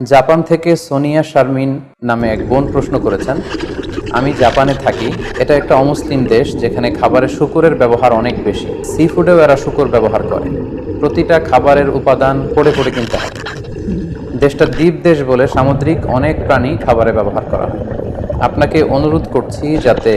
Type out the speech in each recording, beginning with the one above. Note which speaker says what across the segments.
Speaker 1: Japan থেকে সোনিয়া শারমিন নামে এক বোন প্রশ্ন করেছেন, আমি জাপানে থাকি। এটা একটা অমুসলিম দেশ যেখানে খাবারে শুকুরের ব্যবহার অনেক বেশি। সি ফুডেও এরা শুকুর ব্যবহার করে। প্রতিটা খাবারের উপাদান পড়ে পড়ে কিনতে হয়। দেশটা দ্বীপ দেশ বলে সামুদ্রিক অনেক প্রাণী খাবারে ব্যবহার করা হয়। আপনাকে অনুরোধ করছি যাতে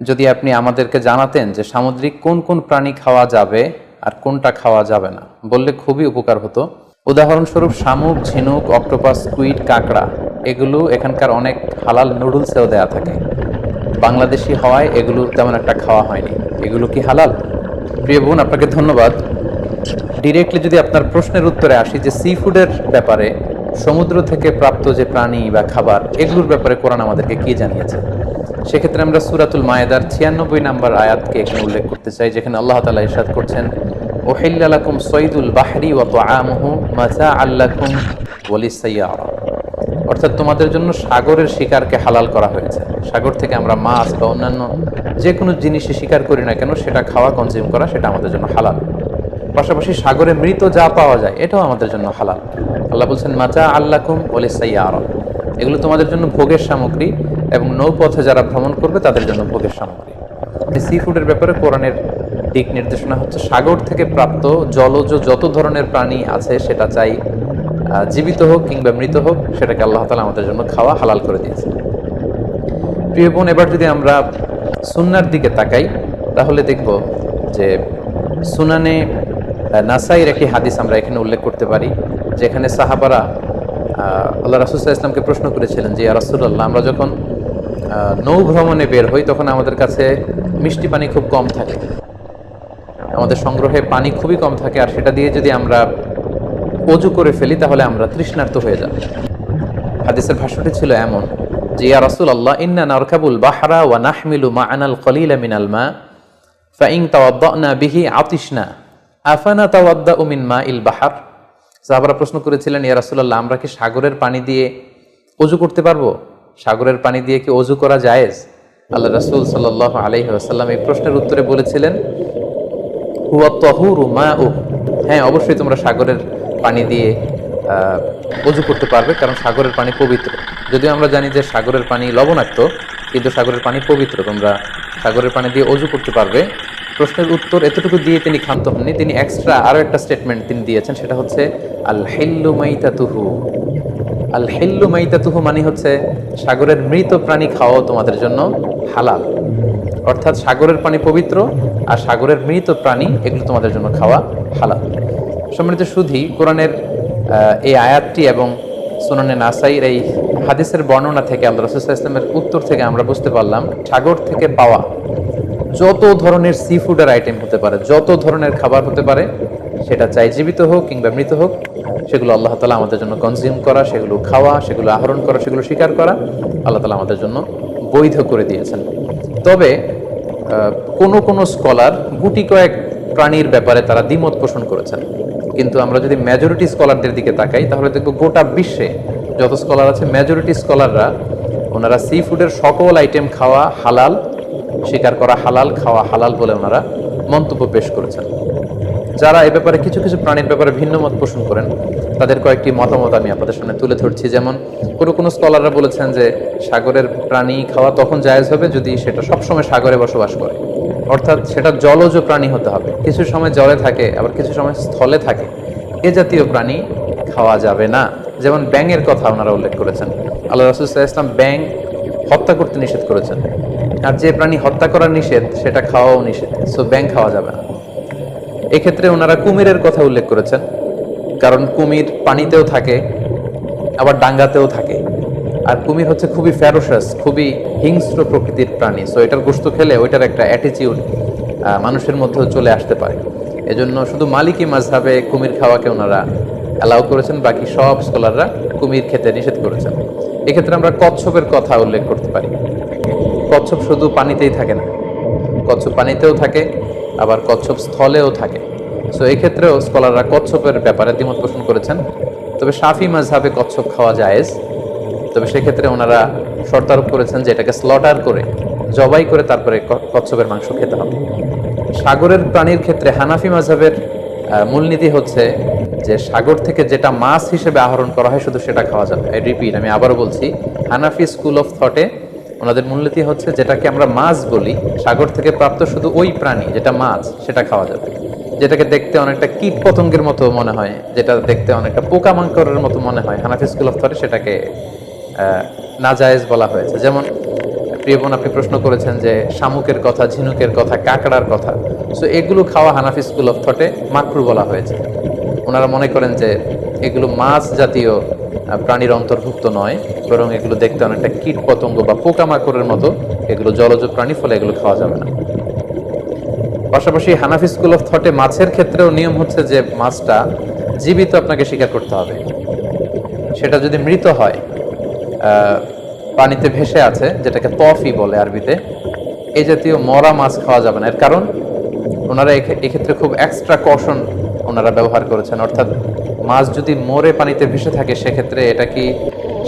Speaker 1: যদি আপনি আমাদেরকে জানাতেন যে সামুদ্রিক কোন কোন প্রাণী খাওয়া যাবে আর কোনটা খাওয়া যাবে না, বললে খুবই উপকার হতো। উদাহরণস্বরূপ শামুক, ঝিনুক, অক্টোপাস কুইট কাঁকড়া, এগুলো এখানকার অনেক হালাল নুডলসেও দেয়া থাকে। বাংলাদেশি হওয়ায় এগুলো তেমন একটা খাওয়া হয়নি। এগুলো কি হালাল? প্রিয় বোন, আপনাকে ধন্যবাদ। ডিরেক্টলি যদি আপনার প্রশ্নের উত্তরে আসি যে সি ফুডের ব্যাপারে, সমুদ্র থেকে প্রাপ্ত যে প্রাণী বা খাবার, এগুলোর ব্যাপারে কোরআন আমাদেরকে কি জানিয়েছে? সেক্ষেত্রে আমরা সুরাতুল মায়েদার ছিয়ানব্বই নাম্বার আয়াতকে এখানে উল্লেখ করতে চাই, যেখানে আল্লাহ তালা ইরশাদ করছেন ওহিল্লাকুম সৈদুল বাহরি ওয়া তাআমুহু মাতা আল্লাকুম ওয়ালিসাইয়ারা অর্থাৎ তোমাদের জন্য সাগরের শিকারকে হালাল করা হয়েছে। সাগর থেকে আমরা মাছ বা অন্যান্য যে কোনো জিনিসই শিকার করি না কেন, সেটা খাওয়া কনজিউম করা, সেটা আমাদের জন্য হালাল। পাশাপাশি সাগরে মৃত যা পাওয়া যায়, এটাও আমাদের জন্য হালাল। আল্লাহ বলছেন মাচা আল্লাকুম ওলিসাইয়ার এগুলো তোমাদের জন্য ভোগের সামগ্রী এবং নৌপথে যারা ভ্রমণ করবে, তাদের জন্য ভোগের সামগ্রী। সি ফুডের ব্যাপারে কোরআনের দিক নির্দেশনা হচ্ছে সাগর থেকে প্রাপ্ত জলজ যত ধরনের প্রাণী আছে সেটা চাই জীবিত হোক কিংবা মৃত হোক সেটাকে আল্লাহ তালা আমাদের জন্য খাওয়া হালাল করে দিয়েছে প্রিয় বোন এবার যদি আমরা সুন্নার দিকে তাকাই তাহলে দেখব যে সুনানে আহ, নাসাইর একটি হাদিস আমরা এখানে উল্লেখ করতে পারি যেখানে সাহাবারা আল্লাহ রাসুল্লাহ ইসলামকে প্রশ্ন করেছিলেন যে রাসুল্লাহ আমরা যখন নৌ ভ্রমণে বের হই তখন আমাদের কাছে মিষ্টি পানি খুব কম থাকে। আমাদের সংগ্রহে পানি খুবই কম থাকে, আর সেটা দিয়ে যদি আমরা অজু করে ফেলি, তাহলে আমরা তৃষ্ণার্ত হয়ে যাব। হাদিসের ভাষ্যটি ছিল এমন যে, ইয়া রাসূল আল্লাহ ইন্না নারকাবুল বাহরা ওয়া নাহমিলু মা'ানাল কলিলা মিনাল মা ফাইন তাওয়াদ্দানা বিহি আতিশনা, আফানা তাওয়াদ্দাউ মিন মাইল বাহার। সাহাবারা প্রশ্ন করেছিলেন, ইয়া রাসূলুল্লাহ, আমরা কি সাগরের পানি দিয়ে অজু করতে পারব? সাগরের পানি দিয়ে কি অজু করা জায়েজ? আল্লাহ রাসুল সাল্লাল্লাহু আলাইহি ওয়াসাল্লাম এই প্রশ্নের উত্তরে বলেছিলেন হুয়া তহুরু মা উ হ্যাঁ অবশ্যই তোমরা সাগরের পানি দিয়ে অজু করতে পারবে, কারণ সাগরের পানি পবিত্র। যদিও আমরা জানি যে সাগরের পানি লবণাক্ত, কিন্তু সাগরের পানি পবিত্র। তোমরা সাগরের পানি দিয়ে অজু করতে পারবে। প্রশ্নের উত্তর এতটুকু দিয়ে তিনি ক্ষান্ত হননি। তিনি এক্সট্রা আরও একটা স্টেটমেন্ট তিনি দিয়েছেন, সেটা হচ্ছে আল হেল্লু মাইতাতুহু। আল হেল্লু মাইতাতুহু মানে হচ্ছে, সাগরের মৃত প্রাণী খাওয়াও তোমাদের জন্য হালাল। অর্থাৎ সাগরের পানি পবিত্র আর সাগরের মৃত প্রাণী এগুলো তোমাদের জন্য খাওয়া হালাল। সম্মানিত সুধি, কোরআনের এই আয়াতটি এবং সুনানে নাসাইর এই হাদিসের বর্ণনা থেকে আল্লাহ রসুল্লাহ ইসলামের উত্তর থেকে আমরা বুঝতে পারলাম, সাগর থেকে পাওয়া যত ধরনের সি ফুডের আইটেম হতে পারে, যত ধরনের খাবার হতে পারে, সেটা চাই জীবিত হোক কিংবা মৃত হোক, সেগুলো আল্লাহ তালা আমাদের জন্য কনজিউম করা, সেগুলো খাওয়া, সেগুলো আহরণ করা, সেগুলো স্বীকার করা, আল্লাহ তালা আমাদের জন্য বৈধ করে দিয়েছেন। তবে কোনো কোনো স্কলার গুটি কয়েক প্রাণীর ব্যাপারে তারা দ্বিমত পোষণ করেছেন। কিন্তু আমরা যদি মেজরিটি স্কলারদের দিকে তাকাই, তাহলে দেখব গোটা বিশ্বে যত স্কলার আছে মেজরিটি স্কলাররা ওনারা সি ফুডের সকল আইটেম খাওয়া হালাল স্বীকার করা হালাল, খাওয়া হালাল বলে ওনারা মন্তব্য পেশ করেছেন। যারা এ ব্যাপারে কিছু কিছু প্রাণীর ব্যাপারে ভিন্ন মত পোষণ করেন তাদের কয়েকটি মতামত আমি আপনাদের সামনে তুলে ধরছি। যেমন, কোনো কোনো স্কলাররা বলেছেন যে সাগরের প্রাণী খাওয়া তখন জায়েজ হবে যদি সেটা সবসময় সাগরে বসবাস করে। অর্থাৎ সেটা জলজ প্রাণী হতে হবে। কিছু সময় জলে থাকে, আবার কিছু সময় স্থলে থাকে। এ জাতীয় প্রাণী খাওয়া যাবে না। যেমন, ব্যাঙের কথা ওনারা উল্লেখ করেছেন। আল্লাহ রসুল্লাহ ইসলাম ব্যাং হত্যা করতে নিষেধ করেছেন। আর যে প্রাণী হত্যা করা নিষেধ, সেটা খাওয়াও নিষেধ। সো ব্যাং খাওয়া যাবে না। এক্ষেত্রে ওনারা কুমিরের কথা উল্লেখ করেছেন। কারণ কুমির পানিতেও থাকে, আবার ডাঙ্গাতেও থাকে। আর কুমির হচ্ছে খুবই ফ্যারোসাস খুবই হিংস্র প্রকৃতির প্রাণী। সো এটার গোস্ত খেলে ওইটার একটা অ্যাটিচিউড মানুষের মধ্যেও চলে আসতে পারে। এজন্য শুধু মালিকি মাঝহাবে কুমির খাওয়াকে ওনারা অ্যালাউ করেছেন, বাকি সব স্কলাররা কুমির খেতে নিষেধ করেছেন। এক্ষেত্রে আমরা কচ্ছপের কথা উল্লেখ করতে পারি। কচ্ছপ শুধু পানিতেই থাকে না। কচ্ছপ পানিতেও থাকে, আবার কচ্ছপ স্থলেও থাকে। সো এই ক্ষেত্রেও স্কলাররা কচ্ছপের ব্যাপারে দ্বিমত পোষণ করেছেন। তবে সাফি মাঝহাবে কচ্ছপ খাওয়া জায়েজ। তবে সেক্ষেত্রে ওনারা শর্তারোপ করেছেন যে এটাকে স্লটার করে, জবাই করে তারপরে কচ্ছপের মাংস খেতে হবে। সাগরের প্রাণীর ক্ষেত্রে হানাফি মাঝহাবের মূলনীতি হচ্ছে যে সাগর থেকে যেটা মাছ হিসেবে আহরণ করা হয় শুধু সেটা খাওয়া যাবে আই রিপিট আমি আবারও বলছি, হানাফি স্কুল অফ থটে ওনাদের মূলনীতি হচ্ছে যেটাকে আমরা মাছ বলি, সাগর থেকে প্রাপ্ত শুধু ওই প্রাণী যেটা মাছ, সেটা খাওয়া যাবে। যেটাকে দেখতে অনেকটা কীট পতঙ্গের মতো মনে হয়, যেটা দেখতে অনেকটা পোকামাঙ্করের মতো মনে হয়। হানাফি স্কুল অফ থটে সেটাকে নাজায়েজ বলা হয়েছে। যেমন, প্রিয় বোন, আপনি প্রশ্ন করেছেন যে শামুকের কথা, ঝিনুকের কথা, কাঁকড়ার কথা। সো এগুলো খাওয়া হানাফি স্কুল অফ থটে মাকরু বলা হয়েছে। ওনারা মনে করেন যে এগুলো মাছ জাতীয় প্রাণীর অন্তর্ভুক্ত নয়, বরং এগুলো দেখতে অনেকটা কীট পতঙ্গ বা পোকামাকড়ের মতো। এগুলো জলজ প্রাণী, ফলে এগুলো খাওয়া যাবে না। পাশাপাশি হানাফি স্কুল অফ থটে মাছের ক্ষেত্রেও নিয়ম হচ্ছে যে মাছটা জীবিত আপনাকে স্বীকার করতে হবে। সেটা যদি মৃত হয় পানিতে ভেসে আছে, যেটাকে তফি বলে আরবিতে এই জাতীয় মরা মাছ খাওয়া যাবে না। এর কারণ, ওনারা এক্ষেত্রে খুব এক্সট্রা কশন ওনারা ব্যবহার করেছেন। অর্থাৎ মাছ যদি মরে পানিতে ভেসে থাকে, সেক্ষেত্রে এটা কি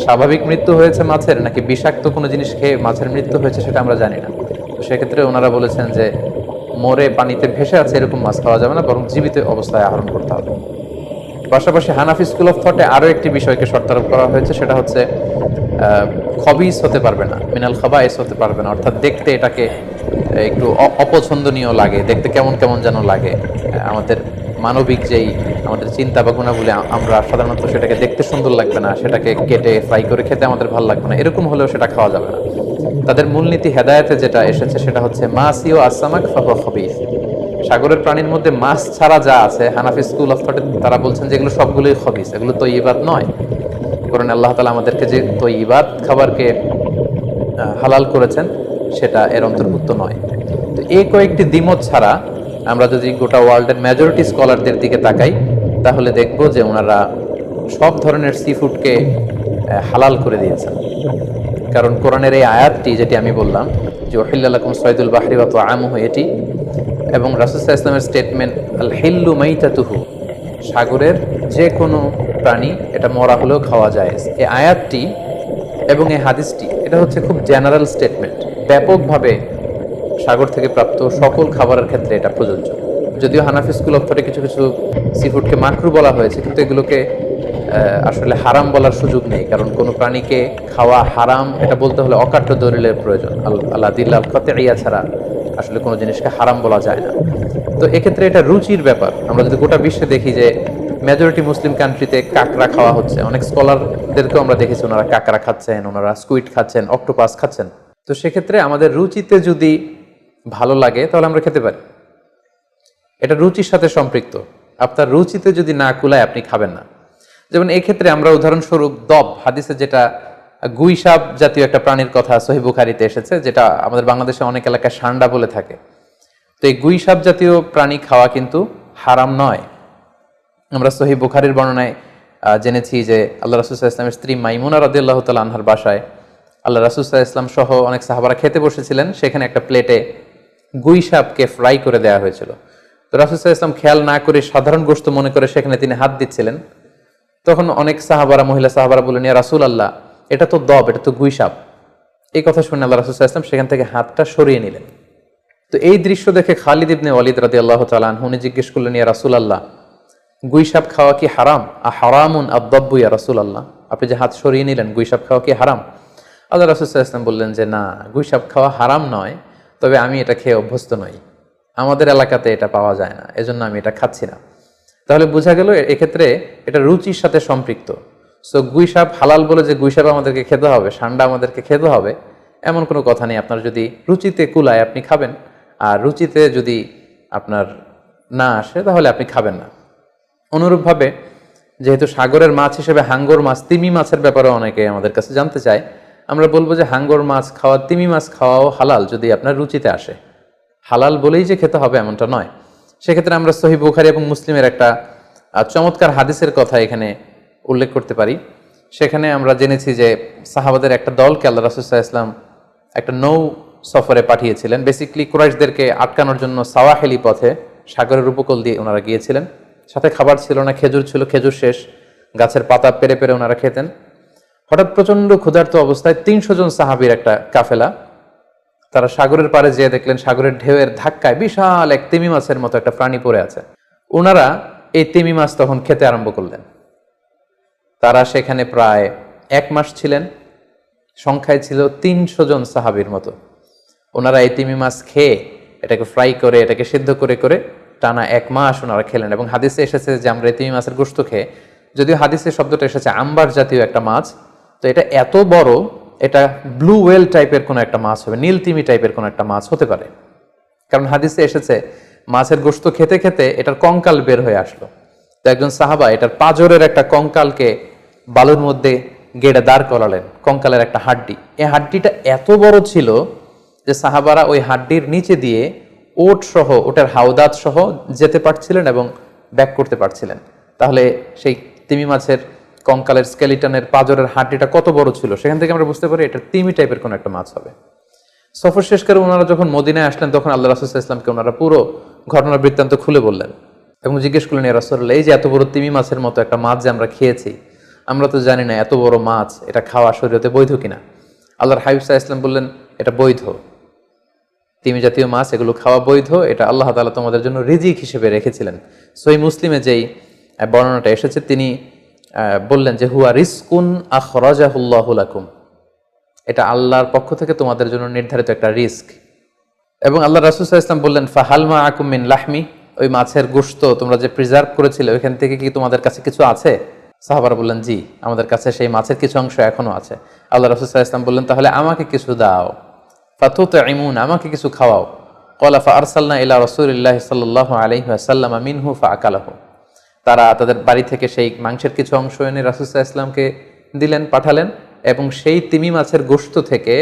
Speaker 1: স্বাভাবিক মৃত্যু হয়েছে মাছের, নাকি বিষাক্ত কোনো জিনিস খেয়ে মাছের মৃত্যু হয়েছে সেটা আমরা জানি না। সেক্ষেত্রে ওনারা বলেছেন যে মরে পানিতে ভেসে আছে এরকম মাছ খাওয়া যাবে না, বরং জীবিত অবস্থায় আহরণ করতে হবে। পাশাপাশি হানাফি স্কুল অফ থটে আরও একটি বিষয়কে শর্তারোপ করা হয়েছে, সেটা হচ্ছে খবিস হতে পারবে না, মিনাল খাবাইস হতে পারবে না, অর্থাৎ দেখতে এটাকে একটু অপছন্দনীয় লাগে, দেখতে কেমন কেমন যেন লাগে আমাদের মানবিক যেই আমাদের চিন্তা বা গুণাবলী, আ- আমরা সাধারণত সেটাকে দেখতে সুন্দর লাগবে না, সেটাকে কেটে ফ্রাই করে খেতে আমাদের ভালো লাগবে না, এরকম হলেও সেটা খাওয়া যাবে না। তাদের মূলনীতি হেদায়েতে যেটা এসেছে সেটা হচ্ছে মাসিও আসামাক ফাহুয়া সাগরের প্রাণীর মধ্যে মাছ ছাড়া যা আছে, হানাফি স্কুল অফ থটে তারা বলছেন যে এগুলো সবগুলোই খবিস, এগুলো তো ইবাদ নয়। কারণ আল্লাহ তালা আমাদেরকে যে তো ইবাদ খাবারকে হালাল করেছেন, সেটা এর অন্তর্ভুক্ত নয়। তো এই কয়েকটি দ্বিমত ছাড়া আমরা যদি গোটা ওয়ার্ল্ডের মেজরিটি স্কলারদের দিকে তাকাই, তাহলে দেখব যে ওনারা সব ধরনের সি ফুডকে হালাল করে দিয়েছেন। কারণ কোরআনের এই আয়াতটি যেটি আমি বললাম, যে ওহিল্লাকুম সৈদুল বাহরি বা তো আমহ এটি এবং রাসুসাহ ইসলামের স্টেটমেন্ট আল হিল্লু মাইতাতুহু সাগরের যে কোনো প্রাণী, এটা মরা হলেও খাওয়া যায়। এই আয়াতটি এবং এই হাদিসটি, এটা হচ্ছে খুব জেনারেল স্টেটমেন্ট ব্যাপকভাবে সাগর থেকে প্রাপ্ত সকল খাবারের ক্ষেত্রে এটা প্রযোজ্য। যদিও হানাফি স্কুল অফ থটে কিছু কিছু সি ফুডকে মাকরু বলা হয়েছে, কিন্তু এগুলোকে আসলে হারাম বলার সুযোগ নেই, কারণ কোনো প্রাণীকে খাওয়া হারাম, এটা বলতে হলে অকাট্য দলিলের প্রয়োজন। আল- আল্লাহ দিল্লাহ খতে ইয়া ছাড়া আসলে কোনো জিনিসকে হারাম বলা যায় না। তো এক্ষেত্রে এটা রুচির ব্যাপার। আমরা যদি গোটা বিশ্বে দেখি যে মেজরিটি মুসলিম কান্ট্রিতে কাঁকড়া খাওয়া হচ্ছে, অনেক স্কলারদেরকেও আমরা দেখেছি, ওনারা কাঁকড়া খাচ্ছেন, ওনারা স্কুইড খাচ্ছেন অক্টোপাস খাচ্ছেন। তো সেক্ষেত্রে আমাদের রুচিতে যদি ভালো লাগে, তাহলে আমরা খেতে পারি। এটা রুচির সাথে সম্পৃক্ত। আপনার রুচিতে যদি না কুলায়, আপনি খাবেন না। যেমন এই ক্ষেত্রে আমরা উদাহরণস্বরূপ দব, হাদিসে যেটা গুইসাপ জাতীয় একটা প্রাণীর কথা সহি বুখারিতে এসেছে, যেটা আমাদের বাংলাদেশে অনেক এলাকায় সান্ডা বলে থাকে। তো এই গুইসাপ জাতীয় প্রাণী খাওয়া কিন্তু হারাম নয়। আমরা সহি বুখারির বর্ণনায় জেনেছি যে আল্লাহ রাসুসাহ ইসলামের স্ত্রী মাইমুনা রদিয়াল্লাহ তাল আনহার বাসায় আল্লাহ রাসুসাহ ইসলাম সহ অনেক সাহাবারা খেতে বসেছিলেন। সেখানে একটা প্লেটে গুই সাপকে ফ্রাই করে দেওয়া হয়েছিল। তো রাসুসাহ ইসলাম খেয়াল না করে সাধারণ গোস্ত মনে করে সেখানে তিনি হাত দিচ্ছিলেন। তখন অনেক সাহাবারা, মহিলা সাহাবারা বললেন, ইয়া রাসুল আল্লাহ এটা তো দব, এটা তো গুই সাপ। এই কথা শুনে আল্লাহ রাসুসাহ ইসলাম সেখান থেকে হাতটা সরিয়ে নিলেন। তো এই দৃশ্য দেখে খালিদ ইবনে ওয়ালিদ রাদি আল্লাহ তালান উনি জিজ্ঞেস করলেন, ইয়া রাসুল আল্লাহ গুইসাপ খাওয়া কি হারাম? আ, হারামুন আব্বাব্বু ইয়া রাসুল আল্লাহ আপনি যে হাত সরিয়ে নিলেন গুইসাপ খাওয়া কি হারাম? আল্লাহ রাসুল ইসলাম বললেন যে, না গুইসাপ খাওয়া হারাম নয়। তবে আমি এটা খেয়ে অভ্যস্ত নই। আমাদের এলাকাতে এটা পাওয়া যায় না, এজন্য আমি এটা খাচ্ছি না। তাহলে বোঝা গেল এক্ষেত্রে এটা রুচির সাথে সম্পৃক্ত। সো গুইসাপ হালাল বলে যে গুইসাপ আমাদেরকে খেতে হবে, সান্ডা আমাদেরকে খেতে হবে, এমন কোনো কথা নেই। আপনার যদি রুচিতে কুলায় আপনি খাবেন, আর রুচিতে যদি আপনার না আসে, তাহলে আপনি খাবেন না। অনুরূপভাবে, যেহেতু সাগরের মাছ হিসেবে হাঙ্গর মাছ, তিমি মাছের ব্যাপারে অনেকে আমাদের কাছে জানতে চায় আমরা বলব যে হাঙ্গর মাছ খাওয়া, তিমি মাছ খাওয়াও হালাল যদি আপনার রুচিতে আসে। হালাল বলেই যে খেতে হবে এমনটা নয়। সেক্ষেত্রে আমরা সহি বুখারি এবং মুসলিমের একটা চমৎকার হাদিসের কথা এখানে উল্লেখ করতে পারি। সেখানে আমরা জেনেছি যে সাহাবাদের একটা দলকে আল্লাহ রাসুসাহ ইসলাম একটা নৌ সফরে পাঠিয়েছিলেন। বেসিকলি কুরাইশদেরকে আটকানোর জন্য সাওয়াহেলি পথে সাগরের উপকূল দিয়ে ওনারা গিয়েছিলেন। সাথে খাবার ছিল না, খেজুর ছিল, খেজুর শেষ। গাছের পাতা পেরে পেরে ওনারা খেতেন। হঠাৎ প্রচণ্ড ক্ষুধার্ত অবস্থায় তিনশো জন সাহাবির একটা কাফেলা। তারা সাগরের পাড়ে যেয়ে দেখলেন সাগরের ঢেউয়ের ধাক্কায় বিশাল এক তিমি মাছের মতো একটা প্রাণী পড়ে আছে। ওনারা এই তিমি মাছ তখন খেতে আরম্ভ করলেন। তারা সেখানে প্রায় এক মাস ছিলেন। সংখ্যায় ছিল তিনশো জন সাহাবির মতো। ওনারা এই তিমি মাছ খেয়ে এটাকে ফ্রাই করে, এটাকে সিদ্ধ করে করে টানা এক মাস ওনারা খেলেন এবং হাদিসে এসেছে যে আমরা এই তিমি মাছের গোস্ত খেয়ে, যদিও হাদিসের শব্দটা এসেছে, আম্বার জাতীয় একটা মাছ এটা এত বড়, এটা ব্লু ওয়েল টাইপের কোনো একটা মাছ হবে, নীল তিমি টাইপের কোনো একটা মাছ হতে পারে। কারণ হাদিসে এসেছে, মাছের গোস্ত খেতে খেতে এটার কঙ্কাল বের হয়ে আসলো। তো একজন সাহাবা এটার পাজরের একটা কঙ্কালকে বালুর মধ্যে গেড়ে দাঁড় করালেন, কঙ্কালের একটা হাড্ডি। এই হাড্ডিটা এত বড় ছিল যে সাহাবারা ওই হাড্ডির নিচে দিয়ে ওট সহ, ওটার হাওদাত সহ যেতে পারছিলেন এবং ব্যাক করতে পারছিলেন। তাহলে সেই তিমি মাছের কঙ্কালের স্কেলিটনের পাজরের হাড্ডিটা কত বড় ছিল, সেখান থেকে আমরা বুঝতে পারি এটা তিমি টাইপের কোনো একটা মাছ হবে। সফর শেষ করে ওনারা যখন মদিনায় আসলেন, তখন আল্লাহ রাসুল ইসলামকে ওনারা পুরো ঘটনার বৃত্তান্ত খুলে বললেন এবং জিজ্ঞেস করলেন রাসুল্লাহ এই যে এত বড় তিমি মাছের মতো একটা মাছ যে আমরা খেয়েছি, আমরা তো জানি না এত বড় মাছ, এটা খাওয়া শরীরতে বৈধ কিনা? আল্লাহর হাবিব সাহা ইসলাম বললেন, এটা বৈধ। তিমি জাতীয় মাছ, এগুলো খাওয়া বৈধ, এটা আল্লাহ তালা তোমাদের জন্য রিজিক হিসেবে রেখেছিলেন। সই মুসলিমে যেই বর্ণনাটা এসেছে, তিনি বললেন যে, হুয়া রিস্কুন আখরাজাহুল্লাহুলাকুম এটা আল্লাহর পক্ষ থেকে তোমাদের জন্য নির্ধারিত একটা রিস্ক এবং আল্লাহ রাসুল ইসলাম বললেন ফাহালমা আকুমিন লাহমি। ওই মাছের গোশত তোমরা যে প্রিজার্ভ করেছিলে, ওইখান থেকে কি তোমাদের কাছে কিছু আছে? সাহাবারা বললেন, জি, আমাদের কাছে সেই মাছের কিছু অংশ এখনও আছে। আল্লাহ রাসুল ইসলাম বললেন, তাহলে আমাকে কিছু দাও। ফাতুত ইমুন আমাকে কিছু খাওয়াও। কলা ফা আরসাল্না ইলা রসুলিল্লাহ সাল্লাহ আলহিহাসাল্লাম মিনহু ফা আকালাহু তারা তাদের বাড়ি থেকে সেই মাংসের কিছু অংশ এনে রাসুসাহ ইসলামকে দিলেন, পাঠালেন এবং সেই তিমি মাছের গোশত থেকে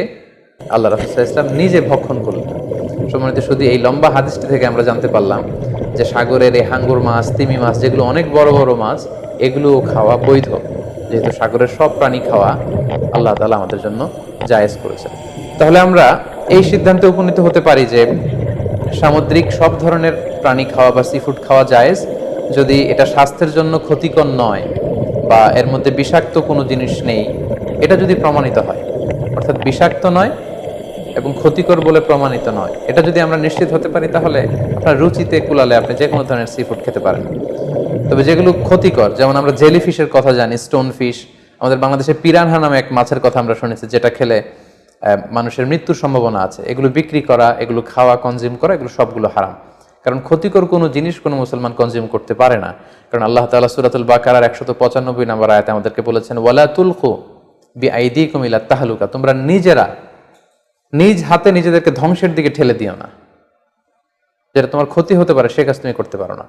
Speaker 1: আল্লাহ রাসুসাহ ইসলাম নিজে ভক্ষণ করলেন। সম্মানিত শুধু এই লম্বা হাদিসটি থেকে আমরা জানতে পারলাম যে সাগরের এই হাঙ্গুর মাছ, তিমি মাছ, যেগুলো অনেক বড় বড় মাছ, এগুলোও খাওয়া বৈধ। যেহেতু সাগরের সব প্রাণী খাওয়া আল্লাহ তালা আমাদের জন্য জায়েজ করেছেন। তাহলে আমরা এই সিদ্ধান্তে উপনীত হতে পারি যে সামুদ্রিক সব ধরনের প্রাণী খাওয়া বা সি ফুড খাওয়া জায়েজ। যদি এটা স্বাস্থ্যের জন্য ক্ষতিকর নয় বা এর মধ্যে বিষাক্ত কোনো জিনিস নেই, এটা যদি প্রমাণিত হয়, অর্থাৎ বিষাক্ত নয় এবং ক্ষতিকর বলে প্রমাণিত নয়, এটা যদি আমরা নিশ্চিত হতে পারি, তাহলে আপনার রুচিতে কুলালে আপনি যে কোনো ধরনের সি ফুড খেতে পারেন। তবে যেগুলো ক্ষতিকর, যেমন আমরা জেলি ফিশের কথা জানি স্টোন ফিশ আমাদের বাংলাদেশে পিরানহা নামে এক মাছের কথা আমরা শুনেছি, যেটা খেলে মানুষের মৃত্যুর সম্ভাবনা আছে। এগুলো বিক্রি করা, এগুলো খাওয়া কনজিউম করা, এগুলো সবগুলো হারাম। কারণ ক্ষতিকর কোনো জিনিস কোনো মুসলমান কনজিউম করতে পারে না। কারণ আল্লাহ তাআলা সূরাতুল বাকারার একশত পঁচানব্বই নম্বর আয়াতে আমাদেরকে বলেছেন, ওয়ালা তুলকু বি আইদি কুমিলা তাহলুকা তোমরা নিজেরা, নিজ হাতে নিজেদেরকে ধ্বংসের দিকে ঠেলে দিও না। যেটা তোমার ক্ষতি হতে পারে, সে কাজ তুমি করতে পারো না।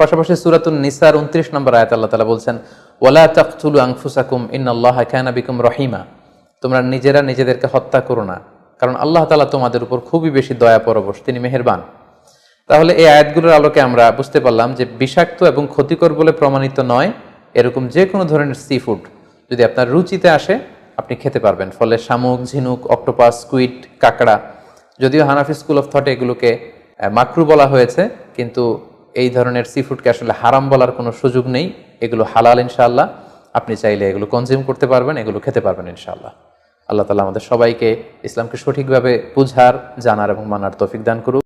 Speaker 1: পাশাপাশি সুরাতুল নিসার উনত্রিশ নম্বর আয়াত আল্লাহ তালা বলছেন, ওয়ালা তাকতুলু আনফুসাকুম ইন্নাল্লাহ কানা বিকুম রহিমা তোমরা নিজেরা নিজেদেরকে হত্যা করো না। কারণ আল্লাহ তালা তোমাদের উপর খুবই বেশি দয়া পরবশ, তিনি মেহেরবান। তাহলে এই আয়াতগুলোর আলোকে আমরা বুঝতে পারলাম যে বিষাক্ত এবং ক্ষতিকর বলে প্রমাণিত নয়, এরকম যে কোনো ধরনের সি ফুড যদি আপনার রুচিতে আসে, আপনি খেতে পারবেন। ফলে শামুক, ঝিনুক অক্টোপাস স্কুইড কাঁকড়া, যদিও হানাফি স্কুল অফ থটে এগুলোকে মাকরু বলা হয়েছে, কিন্তু এই ধরনের সি ফুডকে আসলে হারাম বলার কোনো সুযোগ নেই। এগুলো হালাল ইনশাআল্লাহ। আপনি চাইলে এগুলো কনজিউম করতে পারবেন, এগুলো খেতে পারবেন ইনশাআল্লাহ। আল্লাহ তালা আমাদের সবাইকে ইসলামকে সঠিকভাবে বুঝার, জানার এবং মানার তৌফিক দান করুক।